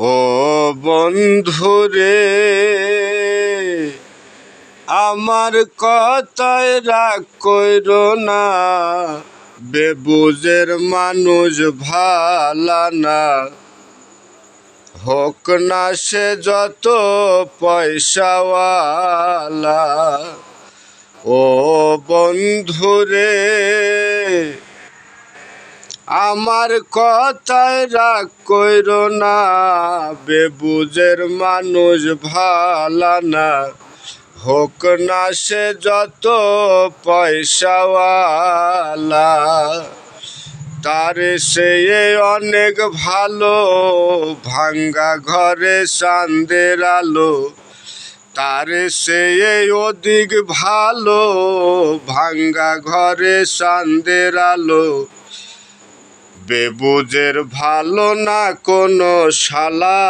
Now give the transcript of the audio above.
ও বন্ধুরে আমার কথায় রাগ কইর না। বেবুজের মানুষ ভালা না। হোক না সে যত পয়সাওয়ালা। ও বন্ধুরে আমার কথায় রাগ কইর না, বেবুজের মানুষ ভালা না। হোক না সে যত পয়সাওয়ালা, তারে সে অনেক ভালো, ভাঙ্গা ঘরে চান্দের আলো। তারে সে অধিক ভালো, ভাঙ্গা ঘরে চান্দের আলো। বেবুজের ভালো না কোনো শালা?